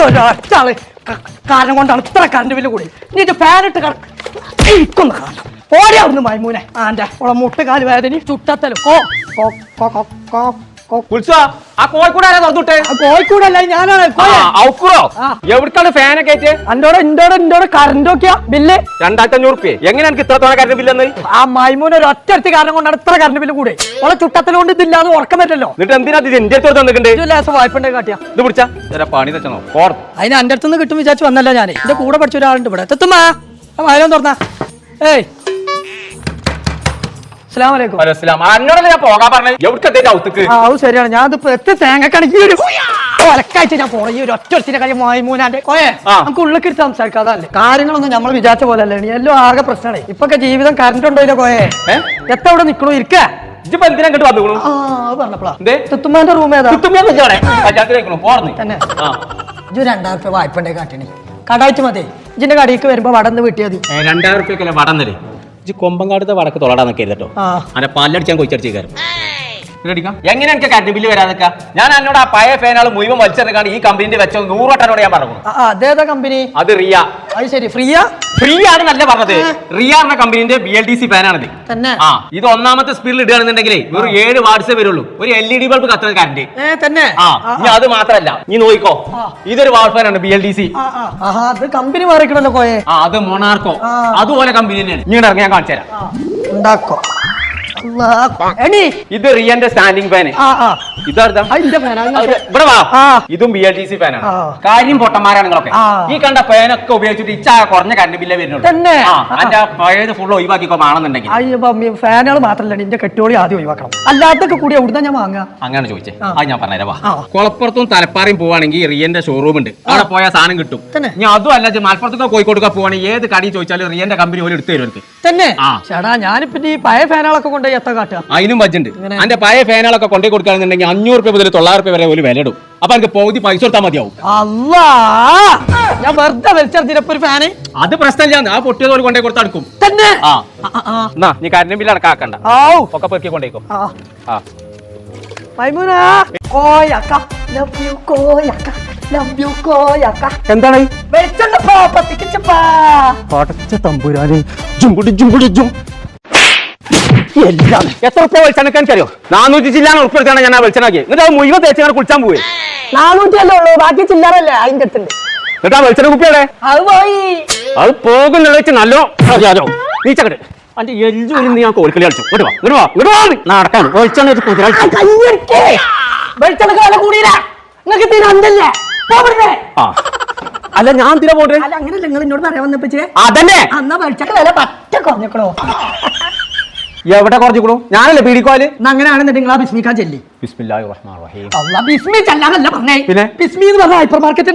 ഒരാൾ കാരണം കൊണ്ടാണ് ഇത്ര കറണ്ട് ബില്ല് കൂടി. ഇത് ഫാനിട്ട് ഇരിക്കുന്ന കാരണം ഓടി അവിടുന്ന് മൈമൂനെ. ആന്റെ ഓളെ മുട്ടുകാൽ വേദന ചുട്ടത്തലും. കോ കോ കോ. ആ കോഴിക്കോട് ആരാ തുറന്നിട്ടെ ആ കോഴിക്കോടല്ല ഞാനാണ്. ഔക്കുറോ ആ. എവിടേക്കാണ് ഫാനൊക്കെ ആയിട്ട് അന്റോടെ ഇന്തോടെ ഇന്തോടെ കറണ്ട് നോക്കിയാ ബില്ല് രണ്ടായിരത്തി അഞ്ഞൂറ് റുപ്യ എങ്ങനെ എനിക്ക് ഇത്ര തോന്നെ കറണ്ട് ബില്ലെന്ന് ആ മൈമൂന് ഒരു ഒറ്റ കാരണം കൊണ്ടാണ് ഇത്ര കറണ്ട് ബില്ല് കൂടെ. ഓളെ ചുട്ടത്തിലുകൊണ്ട് ഇതില്ലാതെ ഉറക്കം പറ്റല്ലോ എന്നിട്ട് എന്തിനാ ഇത് എന്റെ അടുത്ത് തന്നിട്ടുണ്ട്? ലേസം വായ്പണ്ടേ കാട്ടിയാ. ഇത് പിടിച്ചാ? ചില പണി തെച്ചണോ അതിന് എന്റെ അടുത്തുനിന്ന് കിട്ടും വിചാരിച്ചു വന്നല്ല ഞാൻ എന്റെ കൂടെ പഠിച്ച ഒരാളുണ്ട് ഇവിടെ. തെത്തുമാ വായനം തുറന്നാ. ഏയ്. അസ്സലാമു അലൈക്കും അന്നോടല്ലേ ഞാൻ പോകാൻ പറഞ്ഞത്? എവിടേക്ക് ഔത്തക്ക് ആ അത് ശരിയാണ്. ഞാൻ ഇതിപ്പോ എത്ര തേങ്ങക്കണക്ക് ഒരു ഒലക്കാഴ്ച ഞാൻ പോയി ഒരു ഒറ്റ ഒറ്റ കാര്യം മായ്മൂനാന്റെ കോയെ നമുക്ക് ഉള്ളിൽ സംസാരിക്കാതല്ലേ കാര്യങ്ങളൊന്നും നമ്മൾ വിചാരിച്ച പോലെ അല്ലേ എല്ലാം ആകെ പ്രശ്നമാണ്. ഇപ്പൊക്കെ ജീവിതം കറണ്ട് ഉണ്ടോ ഇല്ല കോയെ എത്ര ഇവിടെ നിക്കണോ? ഇരിക്ക. എന്തിനാ ഇങ്ങോട്ട് വന്നു ആ അത് പറഞ്ഞപ്പോളാ. എന്തേ? തെത്തുമാന്റെ റൂം ഏതാ? പഞ്ചായത്തിലേക്കണോ പോർന്ന് തന്നെ. ആ. ഇജ് രണ്ടായിരം രൂപ വായ്പണ്ടേ കാട്ടണി കടാഴ്ച മതി. ഇജിന്റെ കടയിലേക്ക് വരുമ്പോ വടന്ന് വീട്ടിയാ മതി. ഏ, രണ്ടായിരം റുപ്യക്കല്ലേ വടം തരേ? ഇജ്ജ് കൊമ്പങ്കാടത്തെ വടക്ക് തൊള്ളടാന്നൊക്കെ നിൽക്കരുത് കേട്ടോ അങ്ങനെ അനെ പല്ലടിച്ചാൻ കൊച്ചടിച്ച് കയറും എങ്ങനെ എനിക്ക് കറണ്ട് ബില്ല് വരാതൊക്കെ ഞാൻ എന്നോട് ആ പഴയ ഫാനാൾ മുഴുവൻ വലിച്ചെടുക്കാണ്ട് ഈ കമ്പനിന്റെ വെച്ച നൂറോട്ടനോട് ഞാൻ പറഞ്ഞു ആ, ആ, അതേതാ കമ്പനി അത് റിയ. അത് ശരി ഫ്രീയാ? ഫ്രീ നല്ല പറഞ്ഞത്. റിയ എന്ന കമ്പനിന്റെ ബി എൽ ഡി സി ഫാനാണിത് തന്നെ. ആ ഇത് ഒന്നാമത്തെ സ്പീഡിൽ ഇടുകയാണെന്നുണ്ടെങ്കിലേ വെറും ഏഴ് വാട്സേ വരുള്ളൂ. ഒരു എൽ ഇ ഡി ബൾബ് കത്തുന്ന കറണ്ട് ഏ തന്നെ. ആ ഇനി അത് മാത്രല്ല. നീ നോക്കിക്കോ ഇതൊരു വാൾ ഫാനാണ് ബി എൽ ഡി സി ആ, ആ. ആഹാ അത് കമ്പനി മാറിക്കണല്ലോ കോയെ. ആ അത് മൊണാർക്കോ ആ. അതുപോലെ കമ്പനി തന്നെയാണ്. ഇങ്ങനെ ഇറങ്ങി ഞാൻ കാണിച്ചു തരാം ഉണ്ടാക്കോ. ഇത് റിയന്റെ സ്റ്റാൻഡിംഗ് ഫാന് ആ ആ. ഇതാ അതിന്റെ ഫാനാ അത് ഇവിടെ വാ. ഇതും ബി എൽ ടി സി ഫാനാണ്. കാര്യം പൊട്ടന്മാരാണ് നിങ്ങളൊക്കെ. ഈ കണ്ട ഫാനൊക്കെ ഉപയോഗിച്ചിട്ട് ഇച്ചാ കുറഞ്ഞ കറണ്ട് ബില്ലേ വരുന്നുള്ളൂ. തന്നെ? അതിന്റെ പഴയത് ഫുൾ ഒഴിവാക്കിക്കോ അയ്യോ ഫാനുകൾ മാത്രമല്ല നിന്റെ കെട്ടോളി ആദ്യം ഒഴിവാക്കണം. അല്ലാത്തൊക്കെ കൂടി എവിടുന്ന ഞാൻ വാങ്ങാ അങ്ങനെ ചോദിച്ചേ. ആ. അത് ഞാൻ പറഞ്ഞുതരാം വാ. കുളപ്പുറത്തും തലപ്പാറയും പോവാണെങ്കിൽ റിയന്റെ ഷോറൂം ഉണ്ട്. അവിടെ പോയാൽ സാധനം കിട്ടും? ഞാൻ അതും അല്ല മലപ്പുറത്തൊക്കെ കോഴിക്കോട്ടൊക്കെ പോവാണെങ്കിൽ ഏത് കടി ചോദിച്ചാലും റിയന്റെ കമ്പനി പോലും എടുത്തു തരും തന്നെ. ചേടാ ഞാനിപ്പോ ഈ പഴയ ഫാനുകളൊക്കെ കൊണ്ടുപോയി എത്ര കാട്ടുക? അതിനും ബഡ്ജറ്റ്? അതിന്റെ പഴയ ഫാനുകളൊക്കെ കൊണ്ടേ കൊടുക്കുകയാണെന്നുണ്ടെങ്കിൽ അഞ്ഞൂറ് രൂപ മുതൽ തൊള്ളായിരം രൂപ വരെ ഒരു വില ഇടും. അപ്പൊ എനിക്ക് പകുതി പൈസ കൊടുത്താൽ മതിയാവും. അല്ലാ ഞാൻ വെറുതെ ഒരു ഫാന് അത് പ്രശ്നമില്ല. ആ പൊട്ടിയത് പോലെ കൊണ്ടേ കൊടുത്തടക്കും തന്നെ? ആ. എന്നാ നീ കറണ്ട് ബില്ല് അടക്കാക്കണ്ട ഔ. ഒക്കെ പെറുക്കി കൊണ്ടേക്കോ. ആ. ആ. Maimoona. Koyakka. Love you Koyakka. Love you Koyakka. എന്താണ്? വെളിച്ചെണ്ണ പടച്ച തമ്പുരാന്. ജുംകുടി ജുംകുടി ജും. എല്ലാം എത്ര ഉപ്പ വെളിച്ചെണ്ണക്ക് എനിക്കറിയോ? നാനൂറ്റി ചില്ലാണ് ഉൾപ്പെടുത്താണ് ഞാൻ ആ വെളിച്ചെണ്ണാക്കി. എന്നിട്ട് അത് മുഴുവൻ തേച്ച് അങ്ങനെ കുളിച്ചാൻ പോയി നാനൂറ്റി അല്ലേ ഉള്ളൂ? ബാക്കി ചില്ലറല്ലേ? അതിന്റെ അടുത്തുണ്ട്. എന്നിട്ട് ആ വെളിച്ചെണ്ണ കുപ്പിയുടെ അത് പോയി. അത് പോകുന്നുള്ള വെച്ച് നല്ലോ അറിയാലോ നീച്ചക്കട് അന്റെ എല്ലാം നീ ആ കോൽക്കളി കളിച്ചു. ഇങ്ങോട്ട് വാ ഇങ്ങോട്ട് വാ ഇങ്ങോട്ട് വാ. നടക്കാൻ വെളിച്ചെണ്ണ ഒരു കുതിര കളിച്ചു. കയ്യടിക്കേ. വെളിച്ചെണ്ണക്ക് വില കൂടിയില്ല. നിങ്ങൾക്ക് തീരെ അന്തല്ലേ? പോകരുതേ ആ. അല്ല ഞാൻ തീരെ പോണ്ടേ അല്ല അങ്ങനെയല്ല നിങ്ങൾ എന്നോട് പറയാൻ വന്നപ്പോ അതന്നെ. അന്നാ വെളിച്ചെണ്ണ വില പറ്റ കുറഞ്ഞക്കണോ? എവിടെ കുറച്ചിക്കണു ഞാനല്ലേ പീടിക്കോൽ എന്നാ അങ്ങനെയാണെന്നുണ്ടെങ്കിൽ നിങ്ങൾ ആ ബിസ്മിക്കാൻ ചെല്ലി. ബിസ്മില്ലാഹിർ റഹ്മാനിർ റഹീം. അള്ളാ ബിസ്മി ചെല്ലാനല്ല പറഞ്ഞേ. പിന്നെ? ബിസ്മി എന്ന് പറഞ്ഞ ഹൈപ്പർ മാർക്കറ്റ്